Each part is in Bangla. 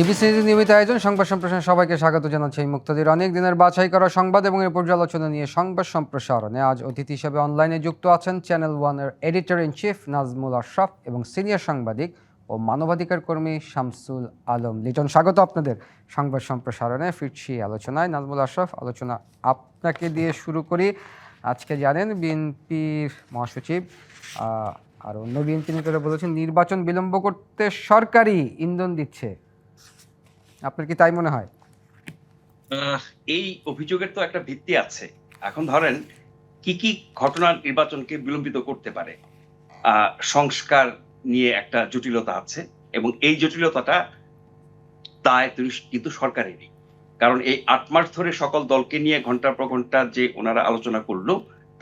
ডিবিসির নিয়মিত আয়োজন, সংবাদ সম্প্রসারণ সবাইকে স্বাগত জানাচ্ছি এই মুক্তাদির। অনেক দিনের বাছাই করা সংবাদ এবং এর পর্যালোচনা নিয়ে সংবাদ সম্প্রসারণে আজ অতিথি হিসেবে অনলাইনে যুক্ত আছেন চ্যানেল ওয়ানের editor in chief Nazmul Ashraf এবং সিনিয়র সাংবাদিক ও মানবাধিকার কর্মী শামসুল আলম লিটন। স্বাগত আপনাদের সংবাদ সম্প্রসারণে, ফিরছি আলোচনায়। নাজমুল আশরাফ, আলোচনা আপনাকে দিয়ে শুরু করি। আজকে জানেন বিএনপির মহাসচিব আর অন্য বিএনপি নেতারা বলেছেন, নির্বাচন বিলম্ব করতে সরকারি ইন্ধন দিচ্ছে। আপনার কি তাই মনে হয়? এই অভিযোগের তো একটা ভিত্তি আছে। এখন ধরেন, কি কি ঘটনা নির্বাচনকে বিলম্বিত করতে পারে? সংস্কার নিয়ে একটা জটিলতা আছে এবং এই জটিলতাটা দায় কিন্তু সরকারেরই। কারণ এই আট মাস ধরে সকল দলকে নিয়ে ঘণ্টার পর ঘণ্টা যে ওনারা আলোচনা করল,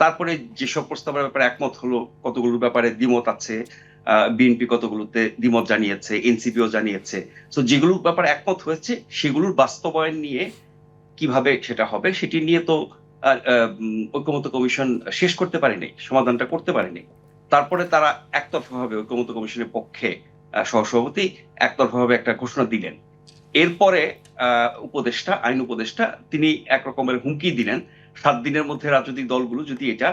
তারপরে যেসব প্রস্তাবের ব্যাপারে একমত হলো কতগুলোর ব্যাপারে দ্বিমত আছে বিএনপি কতগুলোতে দ্বিমত জানিয়েছে, এনসিপিও জানিয়েছে। তো যেগুলোর ব্যাপারে একমত হয়েছে, সেগুলোর বাস্তবায়ন নিয়ে কীভাবে সেটা হবে, সেটি নিয়ে তো ঐক্যমত্য কমিশন শেষ করতে পারেনি, সমাধানটা করতে পারেনি। তারপরে তারা একতরফাভাবে ঐক্যমত কমিশনের পক্ষে সহসভাপতি একতরফাভাবে একটা ঘোষণা দিলেন। এরপরে উপদেষ্টা, আইন উপদেষ্টা, তিনি এক রকমের হুমকি দিলেন। সাত দিনের মধ্যে রাজনৈতিক দলগুলো যদি এটা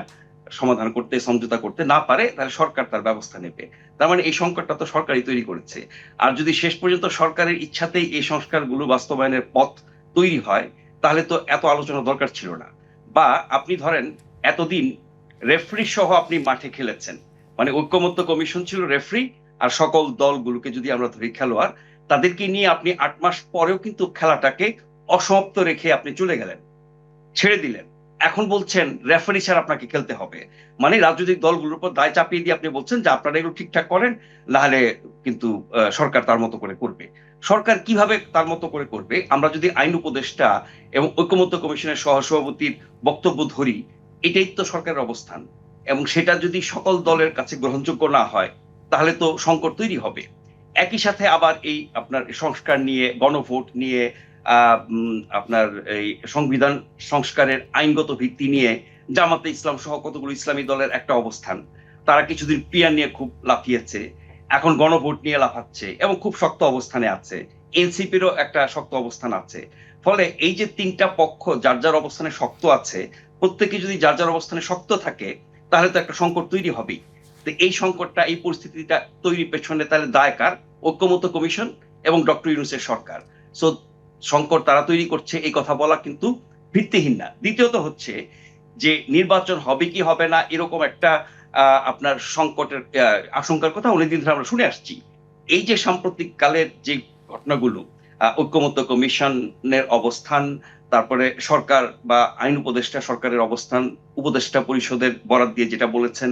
সমাধান করতে, সমঝোতা করতে না পারে, তাহলে সরকার তার ব্যবস্থা নেবে। তার মানে এই সংকটটা তো সরকারই তৈরি করেছে। আর যদি শেষ পর্যন্ত সরকারের ইচ্ছাতেই এই সংস্কারগুলো বাস্তবায়নের পথ তৈরি হয়, তাহলে তো এত আলোচনা দরকার ছিল না। বা আপনি ধরেন, এতদিন রেফারি সহ আপনি মাঠে খেলেছেন। মানে ঐক্যমত্য কমিশন ছিল রেফারি, আর সকল দলগুলোকে যদি আমরা ধরি খেলোয়াড়, তাদেরকে নিয়ে আপনি আট মাস পরেও কিন্তু খেলাটাকে অসমাপ্ত রেখে আপনি চলে গেলেন। ছেড়ে দিলেন। এখন বলছেন রেফারি ছাড়া আপনাকে খেলতে হবে। মানে রাজনৈতিক দলগুলোর উপর দায় চাপিয়ে দিয়ে আপনি বলছেন যে, আপনারা এগুলো ঠিকঠাক করেন নাহলে কিন্তু সরকার তার মতো করে করবে। সরকার কীভাবে তার মতো করে করবে? আমরা যদি আইন উপদেষ্টা এবং ঐক্যমত্য কমিশনের সহসভাপতির বক্তব্য ধরি, এটাই তো সরকারের অবস্থান। এবং সেটা যদি সকল দলের কাছে গ্রহণযোগ্য না হয়, তাহলে তো সংকট তৈরি হবে। একই সাথে আবার এই আপনার সংস্কার নিয়ে, গণভোট নিয়ে আপনার এই সংবিধান সংস্কারের আইনগত ভিত্তি নিয়ে জামাতে ইসলাম সহ কতগুলো ইসলামী দলের একটা অবস্থান। তারা কিছুদিন পিয়ার নিয়ে খুব লাফিয়েছে, এখন গণভোট নিয়ে লাফাচ্ছে এবং খুব শক্ত অবস্থানে আছে। এনসিপিরও একটা শক্ত অবস্থান আছে। ফলে এই যে তিনটা পক্ষ যার যার অবস্থানে শক্ত আছে, প্রত্যেকে যদি যার যার অবস্থানে শক্ত থাকে, তাহলে তো একটা সংকট তৈরি হবেই। তো এই সংকটটা, এই পরিস্থিতিটা তৈরির পেছনে তাহলে দায়কার ঐক্যমত্য কমিশন এবং ডক্টর ইউনুসের সরকার। সো সংকট তারা তৈরি করছে, এই কথা বলা কিন্তু ভিত্তিহীন না। দ্বিতীয়ত হচ্ছে যে নির্বাচন হবে কি হবে না, এরকম একটা আপনার সংকটের আশঙ্কার কথা অনেকদিন ধরে আমরা শুনে আসছি। এই যে সাম্প্রতিক কালের যে ঘটনাগুলো ঐক্যমত্য কমিশনের অবস্থান, তারপরে সরকার বা আইন উপদেষ্টা, সরকারের অবস্থান, উপদেষ্টা পরিষদের বরাদ দিয়ে যেটা বলেছেন,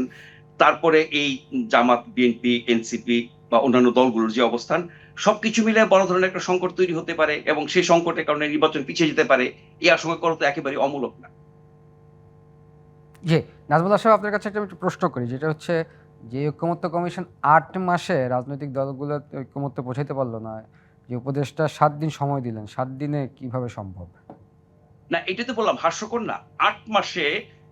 তারপরে এই জামাত, বিএনপি, এনসিপি বা অন্যান্য দলগুলোর যে অবস্থান সবকিছু মিলে বড় ধরনের একটা সংকট তৈরি হতে পারে এবং সেই সংকটের কারণে নির্বাচন পিছিয়ে যেতে পারে এই আশঙ্কা করা তো একেবারে অমূলক না। জি আশরাফ আপনার কাছে একটা প্রশ্ন করি যেটা হচ্ছে যে ঐক্যমত্য কমিশন আট মাসে রাজনৈতিক দলগুলো ঐক্যমত্য পৌঁছাতে পারল না যে উপদেষ্টা সাত দিন সময় দিলেন সাত দিনে কীভাবে সম্ভব? না এটা তো বললাম হাস্যকর না। আট মাসে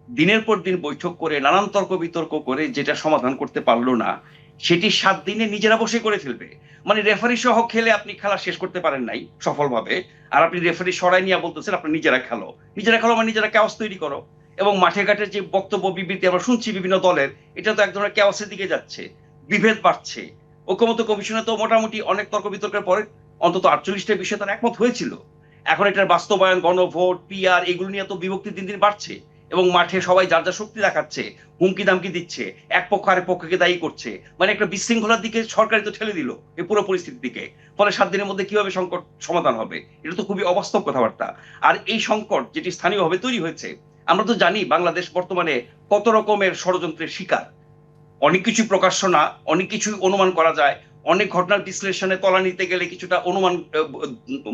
দিনের পর দিন বৈঠক করে নানান তর্ক বিতর্ক করে যেটা সমাধান করতে পারল না সেটি সাত দিনে নিজেরা বসে করে ফেলবে। মানে রেফারি সহ খেলে আপনি খেলা শেষ করতে পারেন নাই সফলভাবে। আর আপনি রেফারি সরাই নিয়ে বলতেছেন আপনি নিজেরা খেলো। নিজেরা খেলো মানে নিজেরা ক্যাওস তৈরি করো। এবং মাঠে ঘাটে যে বক্তব্য, বিবৃতি আমরা শুনছি বিভিন্ন দলের, এটা তো এক ধরনের ক্যাওসের দিকে যাচ্ছে। বিভেদ বাড়ছে। ঐক্যমত্য কমিশনে তো মোটামুটি অনেক তর্ক বিতর্কের পরে অন্তত আটচল্লিশটা বিষয়ে তারা একমত হয়েছিল। এখন এটার বাস্তবায়ন, গণভোট পিআর এগুলো নিয়ে তো বিভক্তি দিন দিন বাড়ছে। এবং মাঠে সবাই যার যা শক্তি দেখাচ্ছে, হুমকি দামকি দিচ্ছে, এক পক্ষ আরেক পক্ষকে দায়ী করছে মানে একটা বিশৃঙ্খলার দিকে সরকারই তো ঠেলে দিল এই পুরো পরিস্থিতির দিকে। ফলে সাত দিনের মধ্যে কীভাবে সংকট সমাধান হবে, এটা তো খুবই অবাস্তব কথাবার্তা। আর এই সংকট যেটি স্থানীয়ভাবে তৈরি হয়েছে, আমরা তো জানি বাংলাদেশ বর্তমানে কত রকমের ষড়যন্ত্রের শিকার। অনেক কিছু প্রকাশ্য না, অনেক কিছু অনুমান করা যায়, অনেক ঘটনার বিশ্লেষণে তলা নিতে গেলে কিছুটা অনুমান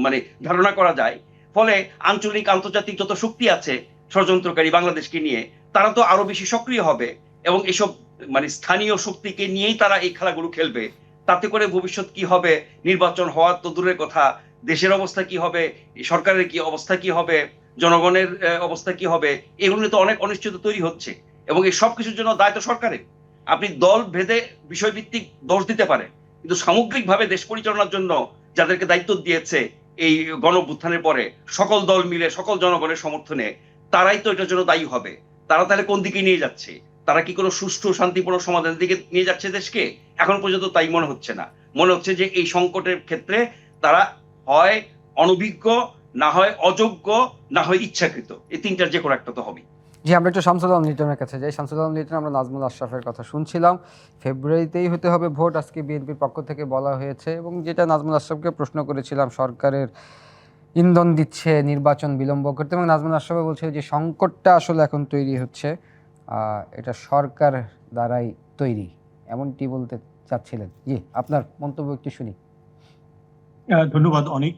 মানে ধারণা করা যায়। ফলে আঞ্চলিক, আন্তর্জাতিক যত শক্তি আছে ষড়যন্ত্রকারী বাংলাদেশকে নিয়ে, তারা তো আরও বেশি সক্রিয় হবে এবং এসব মানে স্থানীয় শক্তিকে নিয়েই তারা এই খেলাগুলো খেলবে। তাতে করে ভবিষ্যৎ কি হবে, নির্বাচন হওয়ার তো দূরের কথা, দেশের অবস্থা কি হবে, সরকারের কি অবস্থা কি হবে, জনগণের অবস্থা কি হবে এগুলো নিয়ে তো অনেক অনিশ্চয়তা তৈরি হচ্ছে এবং এই সব কিছুর জন্য দায়িত্ব সরকারের। আপনি দল ভেদে বিষয়ভিত্তিক দোষ দিতে পারে, কিন্তু সামগ্রিকভাবে দেশ পরিচালনার জন্য যাদেরকে দায়িত্ব দিয়েছে এই গণ পরে, সকল দল মিলে, সকল জনগণের সমর্থনে তারাই তো এটার জন্য দায়ী হবে। তারা তাহলে কোন দিকে নিয়ে যাচ্ছে? তারা কি কোনো সুষ্ঠু, শান্তিপূর্ণ সমাধানের দিকে নিয়ে যাচ্ছে দেশকে? এখন পর্যন্ত তাই মনে হচ্ছে না। মনে হচ্ছে যে এই সংকটের ক্ষেত্রে তারা হয় অনভিজ্ঞ, না হয় অযোগ্য, না হয় ইচ্ছাকৃত। এই তিনটার যে কোনো একটা তো হবে জি, আমরা একটু শামসুল আলম কাছে যাই। শামসুল আলম লিটন আমরা নাজমুল আশরাফের কথা শুনছিলাম। ফেব্রুয়ারিতেই হতে হবে ভোট। আজকে বিএনপির পক্ষ থেকে বলা হয়েছে এবং যেটা নাজমুল আশরাফকে প্রশ্ন করেছিলাম সরকারের ইন্ধন দিচ্ছে নির্বাচন বিলম্ব করতে। এবং নাজমুল আশরাফ বলছে যে সংকটটা আসলে এখন তৈরি হচ্ছে এটা সরকার দ্বারাই তৈরি। এমনটি বলতে চাচ্ছিলেন। জি, আপনার মন্তব্য একটু শুনি। ধন্যবাদ অনেক।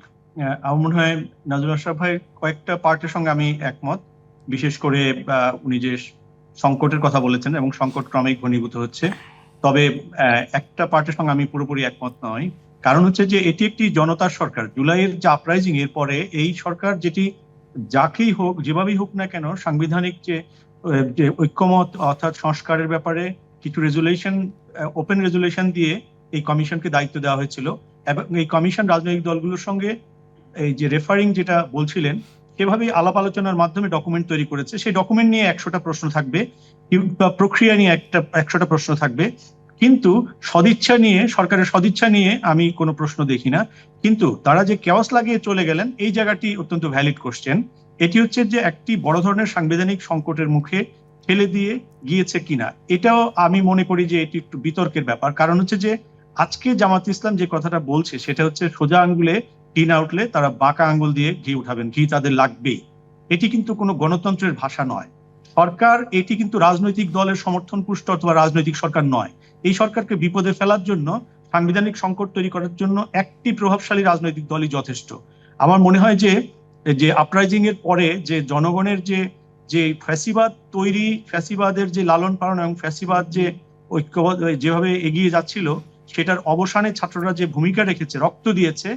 আমার মনে হয় নাজুল আশরাফ ভাই কয়েকটা পার্টের সঙ্গে আমি একমত। বিশেষ করে উনি যে সংকটের কথা বলেছেন এবং সংকট ক্রমেই ঘনীভূত হচ্ছে। তবে একটা পার্টের সঙ্গে আমি পুরোপুরি একমত নই। কারণ হচ্ছে যে এটি একটি জনতার সরকার। জুলাইয়ের যে আপরাইজিং এর পরে এই সরকার যেটি যাকেই হোক, যেভাবেই হোক না কেন, সাংবিধানিক যে ঐক্যমত অর্থাৎ সংস্কারের ব্যাপারে কিছু রেজুলেশন ওপেন রেজুলেশন দিয়ে এই কমিশনকে দায়িত্ব দেওয়া হয়েছিল। এবং এই কমিশন রাজনৈতিক দলগুলোর সঙ্গে এই যে রেফারিং যেটা বলছিলেন, সেভাবেই আলাপ আলোচনার মাধ্যমে ডকুমেন্ট তৈরি করেছে। সেই ডকুমেন্ট নিয়ে একশোটা প্রশ্ন থাকবে। কিংবা প্রক্রিয়া নিয়ে একটা, একশোটা প্রশ্ন থাকবে। কিন্তু সদিচ্ছা নিয়ে, সরকারের সদিচ্ছা নিয়ে আমি কোনো প্রশ্ন দেখি না। কিন্তু তারা যে কেওয়াস লাগিয়ে চলে গেলেন, এই জায়গাটি অত্যন্ত ভ্যালিড কোশ্চেন এটি হচ্ছে যে একটি বড় ধরনের সাংবিধানিক সংকটের মুখে ফেলে দিয়ে গিয়েছে কিনা। এটাও আমি মনে করি যে এটি একটু বিতর্কের ব্যাপার। কারণ হচ্ছে যে আজকে জামাত ইসলাম যে কথাটা বলছে, সেটা হচ্ছে সোজা আঙ্গুলে ঘি না উঠলে তারা বাঁকা আঙ্গুল দিয়ে ঘি উঠাবেন। ঘি তাদের লাগবেই। এটি কিন্তু কোনো গণতন্ত্রের ভাষা নয়। সরকার এটি কিন্তু রাজনৈতিক দলের সমর্থন পুষ্ট অথবা রাজনৈতিক সরকার নয়। এই সরকারকে বিপদে ফেলার জন্য সাংবিধানিক সংকট তৈরি করার জন্য একটি প্রভাবশালী রাজনৈতিক দলই যথেষ্ট। আমার মনে হয় যে যে আপরাইজিং এর পরে যে জনগণের যে যে ফ্যাসিবাদ তৈরি, ফ্যাসিবাদের যে লালন পালন এবং ফ্যাসিবাদ যে ঐক্যবদ্ধ যেভাবে এগিয়ে যাচ্ছিল, সেটার অবসানে ছাত্ররা যে ভূমিকা রেখেছে, রক্ত দিয়েছে,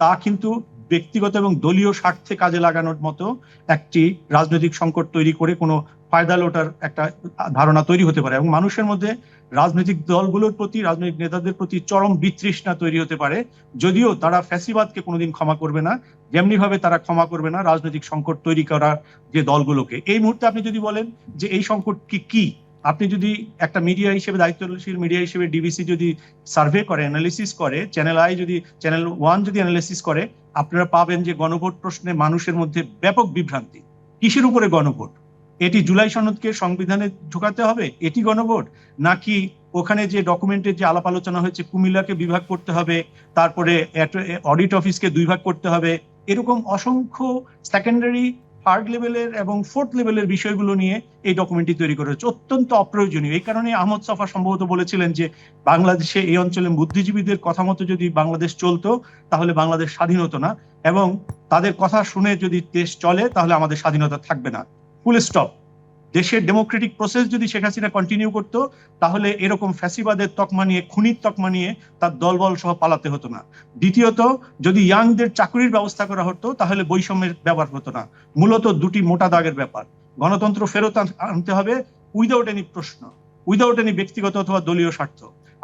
তা কিন্তু ব্যক্তিগত এবং দলীয় স্বার্থে কাজে লাগানোর মতো একটি রাজনৈতিক সংকট তৈরি করে কোনো ফায়দা লোটার একটা ধারণা তৈরি হতে পারে এবং মানুষের মধ্যে রাজনৈতিক দলগুলোর প্রতি, রাজনৈতিক নেতাদের প্রতি চরম বিতৃষ্ণা তৈরি হতে পারে। যদিও তারা ফ্যাসিবাদকে কোনোদিন ক্ষমা করবে না যেমনি ভাবে তারা ক্ষমা করবে না রাজনৈতিক সংকট তৈরি করা যে দলগুলোকে। এই মুহূর্তে আপনি যদি বলেন যে এই সংকট কি কি? আপনি যদি একটা মিডিয়া হিসেবে, দায়িত্বশীল মিডিয়া হিসেবে ডিবিসি যদি সার্ভে করে, অ্যানালিসিস করে, চ্যানেল আই যদি, চ্যানেল ওয়ান যদি অ্যানালিসিস করে, আপনারা পাবেন যে গণভোট প্রশ্নে মানুষের মধ্যে ব্যাপক বিভ্রান্তি। কিসের উপরে গণভোট? এটি জুলাই সনদকে সংবিধানে ঢোকাতে হবে? এটি গণভোট? নাকি ওখানে যে ডকুমেন্টের যে আলাপ আলোচনা হয়েছে, কুমিল্লাকে বিভাগ করতে হবে, তারপরে অডিট অফিসকে দুই ভাগ করতে হবে, এরকম অসংখ্য সেকেন্ডারি থার্ড লেভেলের এবং ফোর্থ লেভেলের বিষয়গুলো নিয়ে এই ডকুমেন্টটি তৈরি করা হচ্ছে অত্যন্ত অপ্রয়োজনীয়। এই কারণে আহমদ সফা সম্ভবত বলেছিলেন যে, বাংলাদেশে এই অঞ্চলে বুদ্ধিজীবীদের কথা মতো যদি বাংলাদেশ চলতো, তাহলে বাংলাদেশ স্বাধীন হতো না এবং তাদের কথা শুনে যদি দেশ চলে, তাহলে আমাদের স্বাধীনতা থাকবে না। ফুল স্টপ দেশের ডেমোক্রেটিক প্রসেস যদি শেখ হাসিনা কন্টিনিউ করতো, তাহলে এরকম ফ্যাসিবাদের তকমা নিয়ে, খুনির তকমা নিয়ে তার দলবল সহ পালাতে হতো না। দ্বিতীয়ত, যদি ইয়াংদের চাকরির ব্যবস্থা করা হতো, তাহলে বৈষম্যের ব্যবহার হতো না। মূলত দুটি মোটা দাগের ব্যাপার। গণতন্ত্র ফেরত আনতে হবে উইদাউট এনি প্রশ্ন উইদাউট এনি ব্যক্তিগত অথবা দলীয় স্বার্থ।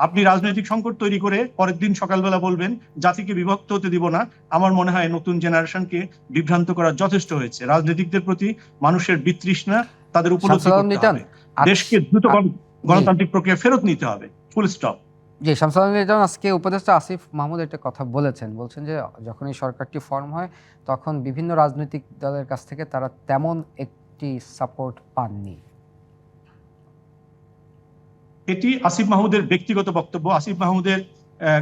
আপনি রাজনৈতিক সংকট তৈরি করে পরের দিন সকালবেলা বলবেন জাতিকে বিভক্ত হতে দিব না। আমার মনে হয় নতুন জেনারেশনকে বিভ্রান্ত করা যথেষ্ট হয়েছে। রাজনীতিকদের প্রতি মানুষের বিতৃষ্ণা তাদের উপলব্ধি করতে হবে। দেশকে দ্রুত গণতান্ত্রিক প্রক্রিয়া ফেরত নিতে হবে। ফুল স্টপ জি শামসুল আজকে উপদেষ্টা আসিফ মাহমুদ একটা কথা বলেছেন। বলছেন যে যখন এই সরকারটি ফর্ম হয় তখন বিভিন্ন রাজনৈতিক দলের কাছ থেকে তারা তেমন একটি সাপোর্ট পাননি। এটি আসিফ মাহমুদের ব্যক্তিগত বক্তব্য। আসিফ মাহমুদের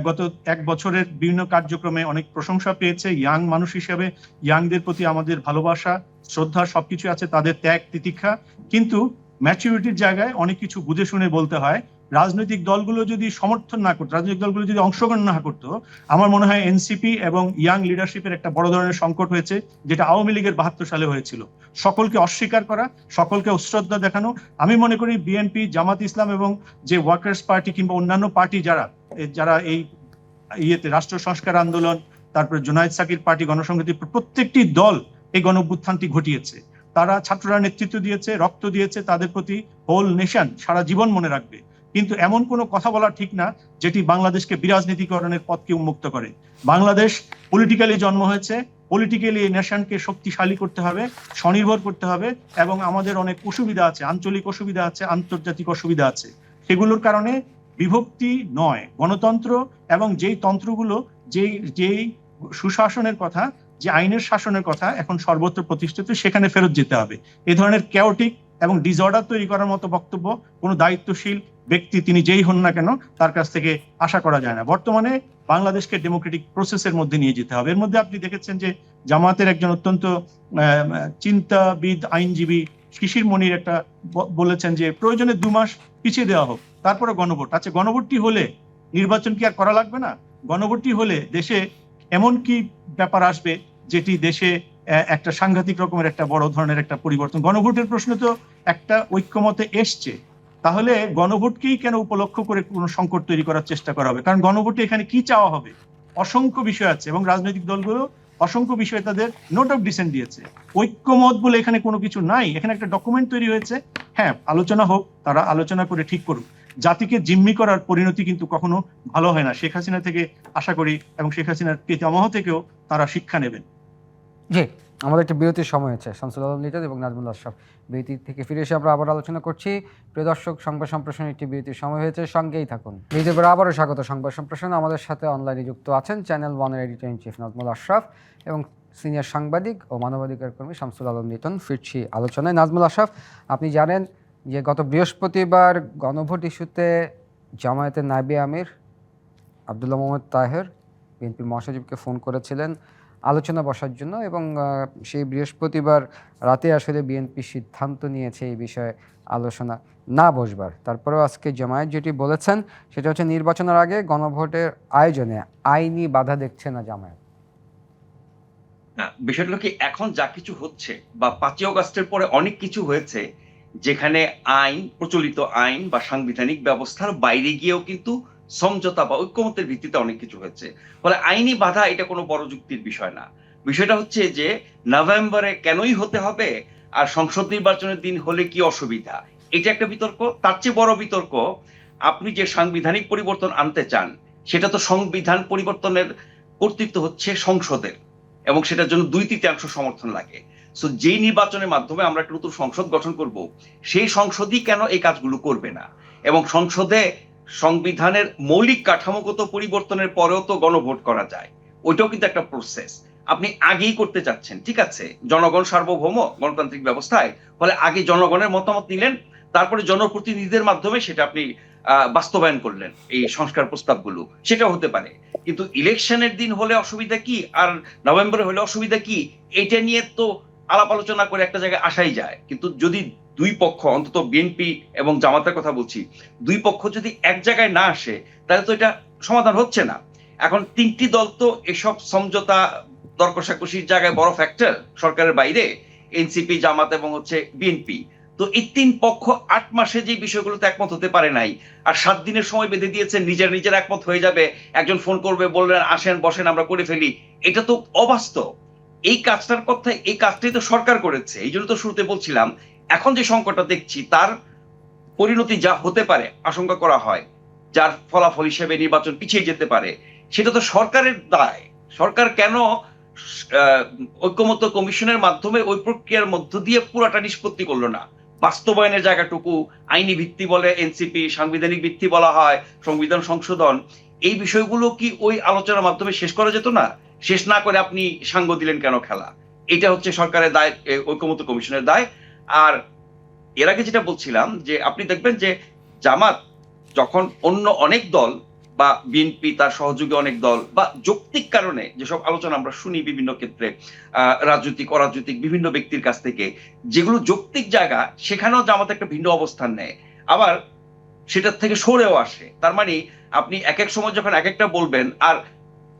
গত এক বছরের বিভিন্ন কার্যক্রমে অনেক প্রশংসা পেয়েছে। ইয়াং মানুষ হিসেবে ইয়াংদের প্রতি আমাদের ভালোবাসা, শ্রদ্ধা সবকিছু আছে, তাদের ত্যাগ তিতিক্ষা কিন্তু ম্যাচুরিটির জায়গায় অনেক কিছু বুঝে শুনে বলতে হয়। রাজনৈতিক দলগুলো যদি সমর্থন না করতো, রাজনৈতিক দলগুলো যদি অংশগ্রহণ না করতো, আমার মনে হয় এনসিপি এবং ইয়াং লিডারশিপের একটা বড় ধরনের সংকট হয়েছে, যেটা আওয়ামী লীগের বাহাত্তর সালে হয়েছিল। সকলকে অস্বীকার করা, সকলকে অশ্রদ্ধা দেখানো, আমি মনে করি বিএনপি, জামাত ইসলাম এবং যে ওয়ার্কার্স পার্টি কিংবা অন্যান্য পার্টি যারা যারা এই ইয়েতে রাষ্ট্র সংস্কার আন্দোলন, তারপরে জুনায়দ সাকির পার্টি গণসংহতি প্রত্যেকটি দল এই গণ ঘটিয়েছে। তারা ছাত্ররা নেতৃত্ব দিয়েছে, রক্ত দিয়েছে, তাদের প্রতি হোল নেশন সারা জীবন মনে রাখবে। কিন্তু এমন কোনো কথা বলা ঠিক না যেটি বাংলাদেশকে বিরাজনীতিকরণের পথকে উন্মুক্ত করে। বাংলাদেশ পলিটিক্যালি জন্ম হয়েছে পলিটিক্যালি এই নেশনকে শক্তিশালী করতে হবে, স্বনির্ভর করতে হবে এবং আমাদের অনেক অসুবিধা আছে, আঞ্চলিক অসুবিধা আছে, আন্তর্জাতিক অসুবিধা আছে। সেগুলোর কারণে বিভক্তি নয়, গণতন্ত্র এবং যেই তন্ত্রগুলো, যেই যেই সুশাসনের কথা, যে আইনের শাসনের কথা এখন সর্বত্র প্রতিষ্ঠিত, সেখানে ফেরত যেতে হবে। এ ধরনের ক্যাওটিক এবং ডিসঅর্ডার তৈরি করার মতো বক্তব্য কোনো দায়িত্বশীল ব্যক্তি তিনি যেই হন না কেন, তার কাছ থেকে আশা করা যায় না। বর্তমানে বাংলাদেশকে ডেমোক্রেটিক প্রসেসের মধ্যে নিয়ে যেতে হবে। এর মধ্যে আপনি দেখেছেন যে জামাতের একজন অত্যন্ত চিন্তাবিদ, আইনজীবী শিশির মনির একটা বলেছেন যে প্রয়োজনে দু মাস পিছিয়ে দেওয়া হোক তারপরে গণভোট। আচ্ছা গণভোটটি হলে নির্বাচন কি আর করা লাগবে না? গণভোটটি হলে দেশে এমন কি ব্যাপার আসবে যেটি দেশে একটা সাংঘাতিক রকমের একটা বড় ধরনের একটা পরিবর্তন? গণভোটের প্রশ্ন তো একটা ঐক্যমতে এসছে। তাহলে গণভোটকেই কেন উপলক্ষ করে কোনো সংকট তৈরি করার চেষ্টা করা হবে? কারণ গণভোটে এখানে কি চাওয়া হবে? অসংখ্য বিষয় আছে এবং রাজনৈতিক দলগুলো অসংখ্য বিষয়ে তাদের নোট অফ ডিসেন্ট দিয়েছে। ঐক্যমত বলে এখানে কোনো কিছু নাই। এখানে একটা ডকুমেন্ট তৈরি হয়েছে। হ্যাঁ আলোচনা হোক, তারা আলোচনা করে ঠিক করুক। জাতিকে জিম্মি করার পরিণতি কিন্তু কখনো ভালো হয় না। শেখ হাসিনা থেকে আশা করি এবং শেখ হাসিনার পিতামহ থেকেও তারা শিক্ষা নেবেন। জি। আমাদের একটা বিরতির সময় হয়েছে শামসুল আলম লিটন এবং নাজমুল আশরাফ। বিরতি থেকে ফিরে এসে আমরা আবার আলোচনা করছি। প্রিয় দর্শক, সংবাদ সম্প্রসারণ একটি বিরতির সময় হয়েছে, সঙ্গেই থাকুন। বিরতির পরে আবারও স্বাগত সংবাদ সম্প্রসারণ। আমাদের সাথে অনলাইনে যুক্ত আছেন চ্যানেল ওয়ানের editor in chief Nazmul Ashraf এবং সিনিয়র সাংবাদিক ও মানবাধিকার কর্মী শামসুল আলম লিটন। ফিরছি আলোচনায়। নাজমুল আশরাফ, আপনি জানেন যে গত বৃহস্পতিবার গণভোট ইস্যুতে জামায়াতের নাবি আমির আবদুল্লাহ মোহাম্মদ তাহের, বিএনপির মহাসচিবকে ফোন করেছিলেন। আলোচনা বসার জন্য এবং সেই বৃহস্পতিবার রাতে আসলে বিএনপি সিদ্ধান্ত নিয়েছে এই বিষয়ে আলোচনা না বসবার। তারপরেও আজকে জামায়াত যেটি বলেছেন, সেটা হচ্ছে নির্বাচনের আগে গণভোটের আয়োজনে আইনি বাধা দেখছে না জামায়াত। বিষয়টা কি, এখন যা কিছু হচ্ছে বা পাঁচই অগস্টের পরে অনেক কিছু হয়েছে, যেখানে আইন, প্রচলিত আইন বা সাংবিধানিক ব্যবস্থার বাইরে গিয়েও কিন্তু সমঝোতা বা ঐক্যমতের ভিত্তিতে অনেক কিছু হয়েছে। ফলে আইনি বাধা এটা কোনো বড় যুক্তির বিষয় না। বিষয়টা হচ্ছে যে, নভেম্বরে কেনই হতে হবে আর সংসদ নির্বাচনের দিন হলে কি অসুবিধা? এটা একটা বিতর্ক। তার চেয়ে বড় বিতর্ক, আপনি যে সাংবিধানিক পরিবর্তন আনতে চান, সেটা তো সংবিধান পরিবর্তনের কর্তৃত্ব হচ্ছে সংসদের এবং সেটার জন্য দুই তৃতীয়াংশ সমর্থন লাগে। সো যেই নির্বাচনের মাধ্যমে আমরা একটা নতুন সংসদ গঠন করব, সেই সংসদই কেন এই কাজগুলো করবে না? এবং সংসদে সংবিধানের মৌলিক কাঠামোগত পরিবর্তনের পরেও তো গণভোট করা যায়। ওইটাও কিন্তু একটা প্রসেস আপনি আগেই করতে চাচ্ছেন, ঠিক আছে? জনগণ সার্বভৌম গণতান্ত্রিক ব্যবস্থায়, ফলে আগে জনগণের মতামত নিলেন, তারপরে জনপ্রতিনিধিদের মাধ্যমে সেটা আপনি বাস্তবায়ন করলেন, এই সংস্কার প্রস্তাবগুলো। সেটা হতে পারে। কিন্তু ইলেকশনের দিন হলে অসুবিধা কি? আর নভেম্বরে হলে অসুবিধা কি? এটা নিয়ে তো আলাপ আলোচনা করে একটা জায়গায় আসাই যায়। কিন্তু যদি দুই পক্ষ, অন্তত বিএনপি এবং জামাতের কথা বলছি, দুই পক্ষ যদি এক জায়গায় না আসে, তাহলে তো এটা সমাধান হচ্ছে না। এখন তিনটি দল তো এসব সমঝোতা দর কষাকষির জায়গায় বড় ফ্যাক্টর সরকারের বাইরে, এনসিপি, জামাত এবং হচ্ছে বিএনপি। তো এই তিন পক্ষ আট মাসে যে বিষয়গুলোতে একমত হতে পারে নাই, আর সাত দিনের সময় বেঁধে দিয়েছে, নিজের নিজের একমত হয়ে যাবে, একজন ফোন করবে, বললেন, আসেন, বসেন, আমরা করে ফেলি। এটা তো অবাস্তব। এই কাজটার কথা এই কাজটাই তো সরকার করেছে, এই জন্য তো শুরুতে বলছিলাম এখন যে সংকটটা দেখছি, তার পরিণতি যা হতে পারে, আশঙ্কা করা হয়, যার ফলাফল হিসেবে নির্বাচন পিছিয়ে যেতে পারে, সেটা তো সরকারের দায়। সরকার কেন ঐক্যমত্য কমিশনের মাধ্যমে ওই প্রক্রিয়ার মধ্য দিয়ে পুরাটা নিষ্পত্তি করল না? বাস্তবায়নের জায়গাটুকু আইনি ভিত্তি বলে এনসিপি, সাংবিধানিক ভিত্তি বলা হয়, সংবিধান সংশোধন, এই বিষয়গুলো কি ওই আলোচনার মাধ্যমে শেষ করা যেত না? শেষ না করে আপনি সাঙ্গ দিলেন কেন খেলা? এটা হচ্ছে সরকারের দায় ঐক্যমত্য কমিশনের দায়। আর এর আগে যেটা বলছিলাম যে আপনি দেখবেন যে জামাত যখন অন্য অনেক দল বা বিএনপি তার সহযোগী অনেক দল বা যৌক্তিক কারণে যেসব আলোচনা আমরা শুনি বিভিন্ন ক্ষেত্রে রাজনৈতিক, অরাজনৈতিক বিভিন্ন ব্যক্তির কাছ থেকে, যেগুলো যৌক্তিক জায়গা, সেখানেও জামাত একটা ভিন্ন অবস্থান নেয়। আবার সেটার থেকে সরেও আসে। তার মানে আপনি এক এক সময় যখন এক একটা বলবেন আর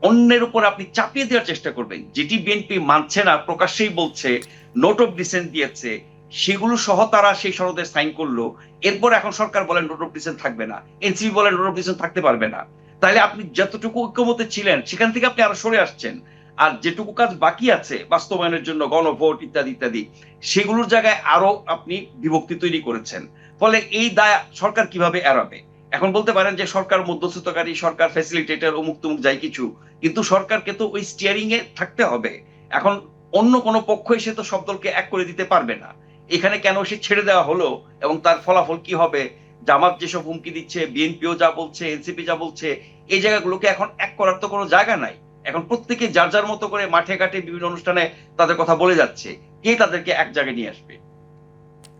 অন্যের উপর আপনি চাপিয়ে দেওয়ার চেষ্টা করবেন, যেটি বিএনপি মানছে না, প্রকাশ্যেই বলছে নোট অফ ডিসেন্ট দিয়েছে সেগুলো সহ তারা সেই সনদে সাইন করল। এরপর এখন সরকার বলেন নোট অফ ডিসেন্ট থাকবে না। এনসিপি বলেন নোট অফ ডিসেন্ট থাকতে পারবে না। তাহলে আপনি যতটুকু ঐক্যমতে ছিলেন, সেখান থেকে আপনি আরও সরে আসছেন। আর যেটুকু কাজ বাকি আছে, বাস্তবায়নের জন্য গণভোট ইত্যাদি ইত্যাদি, সেগুলোর জায়গায় আরও আপনি বিভক্তি তৈরি করেছেন। ফলে এই দায় সরকার কীভাবে এড়াবে? এখন বলতে পারেন যে, সরকার মধ্যস্থতাকারী, সরকার ফ্যাসিলিটেটর অমুক তুমুক যাই কিছু, কিন্তু সরকারকে তো ওই স্টিয়ারিং এ থাকতে হবে। এখন অন্য কোনো পক্ষ এসে তো সব দলকে এক করে দিতে পারবে না। এখানে কেন সে ছেড়ে দেওয়া হলো এবং তার ফলাফল কি হবে? জামাত যেসব হুমকি দিচ্ছে বিএনপিও যা বলছে এনসিপি যা বলছে এই জায়গাগুলোকে এখন এক করার তো কোনো জায়গা নাই। এখন প্রত্যেকে যার যার মতো করে মাঠে ঘাটে বিভিন্ন অনুষ্ঠানে তাদের কথা বলে যাচ্ছে। কে তাদেরকে এক জায়গায় নিয়ে আসবে?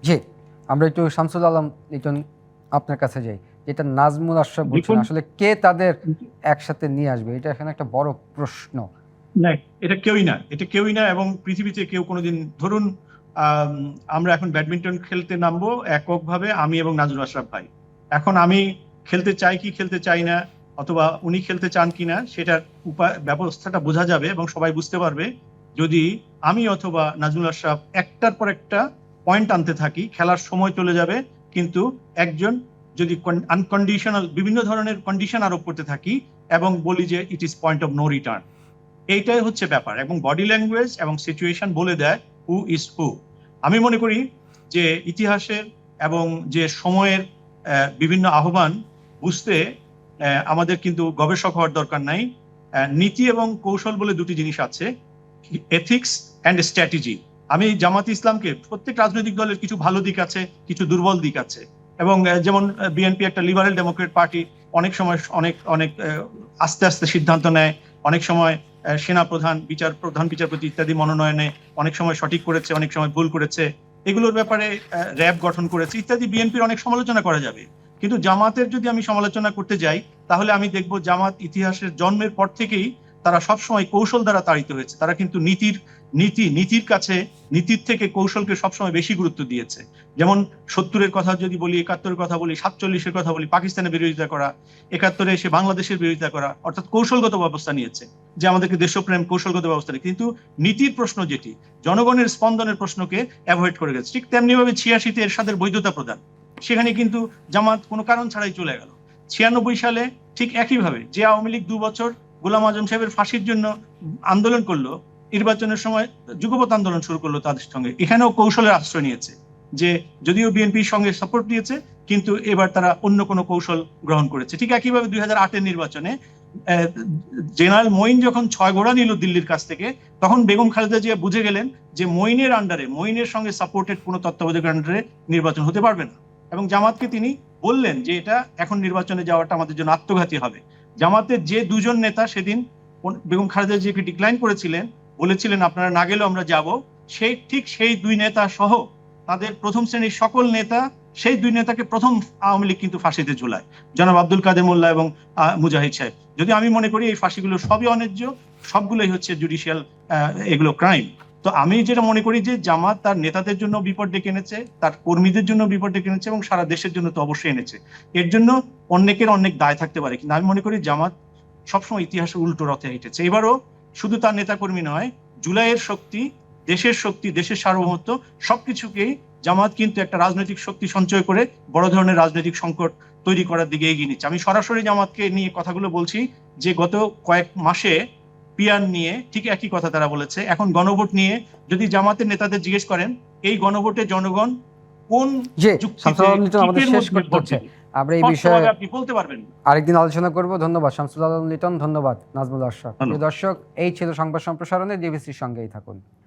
জি আমরা একটু শামসুল আলম লিটন আপনার কাছে যাই। যেটা নাজমুল আশরাফ বলছেন আসলে কে তাদের একসাথে নিয়ে আসবে? এটা এখানে একটা বড় প্রশ্ন। না এটা কেউই না এটা কেউই না এবং পৃথিবীতে কেউ কোনোদিন ধরুন আমরা এখন ব্যাডমিন্টন খেলতে নামবো এককভাবে, আমি এবং নাজুল আশরাফ ভাই। এখন আমি খেলতে চাই কি খেলতে চাই না, অথবা উনি খেলতে চান কিনা সেটার উপায় ব্যবস্থাটা বোঝা যাবে এবং সবাই বুঝতে পারবে। যদি আমি অথবা নাজরুল আশরাফ একটার পর একটা পয়েন্ট আনতে থাকি, খেলার সময় চলে যাবে, কিন্তু একজন যদি আনকন্ডিশনাল বিভিন্ন ধরনের কন্ডিশন আরোপ করতে থাকি এবং বলি যে it is point of no return এইটাই হচ্ছে ব্যাপার এবং বডি ল্যাঙ্গুয়েজ এবং সিচুয়েশন বলে দেয় হু ইজ হু আমি মনে করি যে ইতিহাসের এবং যে সময়ের বিভিন্ন আহ্বান বুঝতে আমাদের কিন্তু গবেষক হওয়ার দরকার নাই। নীতি এবং কৌশল বলে দুটি জিনিস আছে এথিক্স অ্যান্ড স্ট্র্যাটেজি আমি জামাত ইসলামকে প্রত্যেক রাজনৈতিক দলের কিছু ভালো দিক আছে, কিছু দুর্বল দিক আছে। এবং যেমন বিএনপি একটা লিবারেল ডেমোক্রেট পার্টি অনেক সময় অনেক অনেক আস্তে আস্তে সিদ্ধান্ত নেয়, অনেক সময় সেনা প্রধান, বিচার প্রধান, বিচারপতি ইত্যাদি মনোনয়নে অনেক সময় সঠিক করেছে, অনেক সময় ভুল করেছে। এগুলোর ব্যাপারে র্যাব গঠন করেছে, ইত্যাদি বিএনপির অনেক সমালোচনা করা যাবে। কিন্তু জামাতের যদি আমি সমালোচনা করতে যাই, তাহলে আমি দেখব জামাত ইতিহাসের জন্মের পর থেকেই তারা সবসময় কৌশল দ্বারা তাড়িত হয়েছে। তারা কিন্তু নীতির নীতি, নীতির কাছে, নীতির থেকে কৌশলকে সবসময় বেশি গুরুত্ব দিয়েছে। যেমন সত্তরের কথা যদি বলি, একাত্তরের কথা বলি, সাতচল্লিশের কথা বলি, পাকিস্তানের বিরোধিতা করা, একাত্তরে এসে বাংলাদেশের বিরোধিতা করা, অর্থাৎ কৌশলগত ব্যবস্থা নিয়েছে, যে আমাদেরকে দেশপ্রেম, কৌশলগত ব্যবস্থা নিয়ে কিন্তু নীতির প্রশ্ন যেটি, জনগণের স্পন্দনের প্রশ্নকে অ্যাভয়েড করে গেছে। ঠিক তেমনি ভাবে ছিয়াশিতে এরশাদের বৈধতা প্রদান, সেখানে কিন্তু জামাত কোনো কারণ ছাড়াই চলে গেল। ছিয়ানব্বই সালে ঠিক একইভাবে যে আওয়ামী লীগ দু বছর গোলাম আজম সাহেবের ফাঁসির জন্য আন্দোলন করল নির্বাচনের সময় যুগপৎ আন্দোলন শুরু করল তাদের সঙ্গে। এখানেও কৌশলের আশ্রয় নিয়েছে যে যদিও বিএনপির সঙ্গে সাপোর্ট দিয়েছে, কিন্তু এবার তারা অন্য কোনো কৌশল গ্রহণ করেছে। ঠিক একইভাবে দুই হাজার আটের নির্বাচনে জেনারেল মঈন যখন ছয় ঘোড়া নিল দিল্লির কাছ থেকে, তখন বেগম খালেদা জিয়া বুঝে গেলেন যে মঈনের আন্ডারে মঈনের সঙ্গে সাপোর্টেড কোনো তত্ত্বাবধায়কের আন্ডারে নির্বাচন হতে পারবে না। এবং জামাতকে তিনি বললেন যে এটা এখন নির্বাচনে যাওয়াটা আমাদের জন্য আত্মঘাতী হবে। জামাতের যে দুজন নেতা সেদিন, বেগম খালেদা জিয়াকে ডিক্লাইন করেছিলেন বলেছিলেন, আপনারা না গেলেও আমরা যাব। সেই, ঠিক সেই দুই নেতা সহ তাদের প্রথম শ্রেণির সকল নেতা, সেই দুই নেতাকে প্রথম আওয়ামী লীগ কিন্তু ফাঁসিতে ঝুলায়। জনাব আব্দুল কাদের মোল্লা এবং মুজাহিদ সাহেব। যদি আমি মনে করি, এই ফাঁসিগুলো সবই অন্যায্য, সবগুলোই হচ্ছে জুডিশিয়াল এগুলো ক্রাইম তো আমি যেটা মনে করি যে, জামাত তার নেতাদের জন্য বিপদ ডেকে এনেছে, তার কর্মীদের জন্য বিপদ ডেকে এনেছে এবং সারা দেশের জন্য তো অবশ্যই এনেছে। এর জন্য অনেকের অনেক দায় থাকতে পারে। কিন্তু আমি মনে করি, জামাত সবসময় ইতিহাসে উল্টো রথে হেঁটেছে। এবারও শুধু তার নেতাকর্মী নয় জুলাইয়ের শক্তি দেশের শক্তি দেশের সার্বভৌমত্ব সবকিছুকেই জামাত কিন্তু একটা রাজনৈতিক শক্তি সঞ্চয় করে বড় ধরনের রাজনৈতিক সংকট তৈরি করার দিকে এগিয়ে নিচ্ছে। আমি সরাসরি জামাতকে নিয়ে কথাগুলো বলছি যে গত কয়েক মাসে পিয়ার নিয়ে ঠিক একই কথা তারা বলেছে। এখন গণভোট নিয়ে যদি জামাতের নেতাদের জিজ্ঞেস করেন এই গণভোটে জনগণ কোন যুক্তিতে, আমাদের শেষ করতে দেবে? আমরা এই বিষয়ে আপনি বলতে পারবেন। আরেকদিন আলোচনা করব। ধন্যবাদ শামসুল আলম লিটন ধন্যবাদ নাজমুল আশরাফ। দর্শক এই ছিল সংবাদ সম্প্রসারণে ডিবিসির সঙ্গেই থাকুন।